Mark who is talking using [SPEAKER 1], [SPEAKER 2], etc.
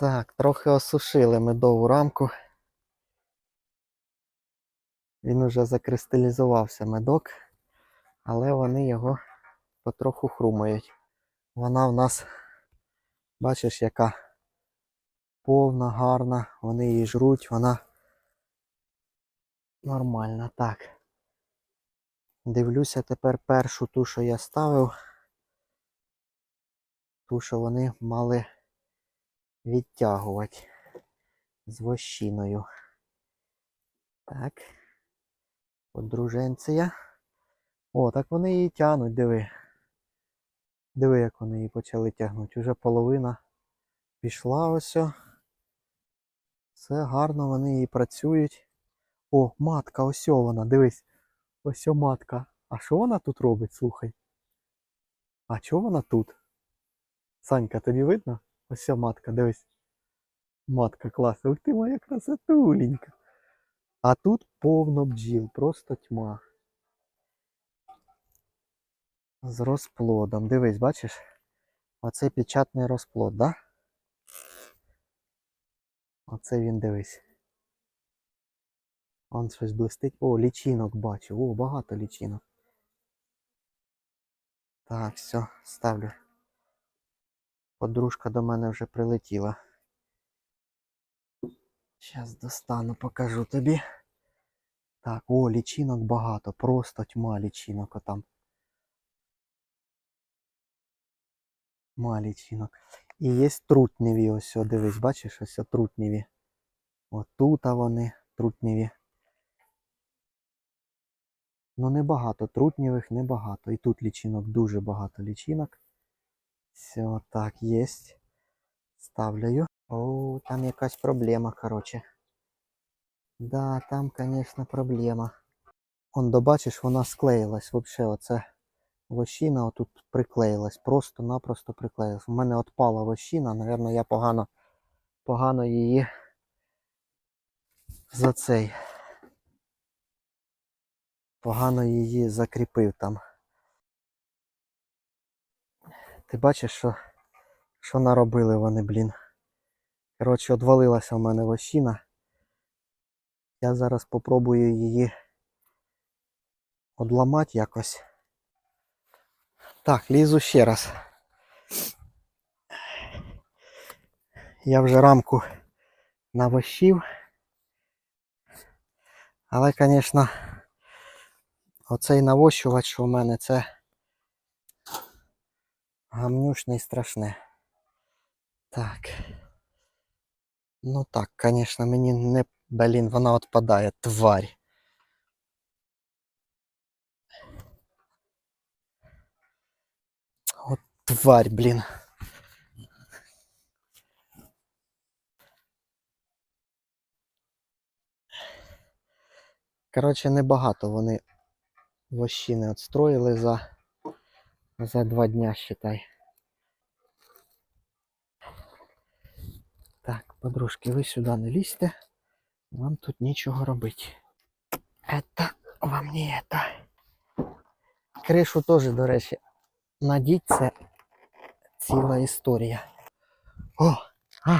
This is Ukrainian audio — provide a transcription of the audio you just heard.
[SPEAKER 1] Так, трохи осушили медову рамку. Він уже закристалізувався медок, але вони його потроху хрумають. Вона в нас, бачиш, яка повна, гарна, вони її жруть, вона нормальна. Так. Дивлюся тепер першу ту, що я ставив. Ту, що вони мали відтягувати з вощиною. Так. Подруженція. О, так вони її тягнуть, диви. Диви, як вони її почали тягнути. Уже половина пішла ось. Все гарно, вони її працюють. О, матка, ось вона, дивись. Ось матка. А що вона тут робить, слухай? А чого вона тут? Санька, тобі видно? Ось о матка, дивись. Матка класна. Ух ти моя красотуленька. А тут повно бджіл, просто тьма. З розплодом. Дивись, бачиш? Оце печатний розплод, да? Оце він дивись. Он щось блистить. О, лічинок бачу. О, багато лічинок. Так, все, ставлю. Подружка до мене вже прилетіла. Зараз достану, покажу тобі. Так, о, лічинок багато, просто тьма лічинок отам. Тьма лічинок. І є трутневі, ось, о, дивись, бачиш, ось о, трутневі. Отут вони, трутневі. Ну, небагато, трутневих небагато. І тут лічинок, дуже багато лічинок. Все, так, є. Ставлю. О, там якась проблема, короче. Да, там, конечно, проблема. Он, добачиш, вона склеїлась вообще. Оце вощина отут приклеїлась. Просто-напросто приклеїлась. У мене отпала вощина, Наверно, я погано, погано її за цей. Погано її закріпив там. Ти бачиш, що, що наробили вони, блін. Коротше, одвалилася в мене вощина. Я зараз попробую її одламати якось. Так, лізу ще раз. Я вже рамку навощив. Але, звісно, оцей навощувач, в мене, це гамнюшне і страшне. Так. Ну так, звісно, мені не. Блін, вона відпадає, тварь. От тварь, блін. Коротше, небагато вони вощини відстроїли за, за два дня, считай. Так, подружки, ви сюди не лізьте. Вам тут нічого робити. Это вам не это. Кришу теж, до речі, надіть це ціла історія. О! А!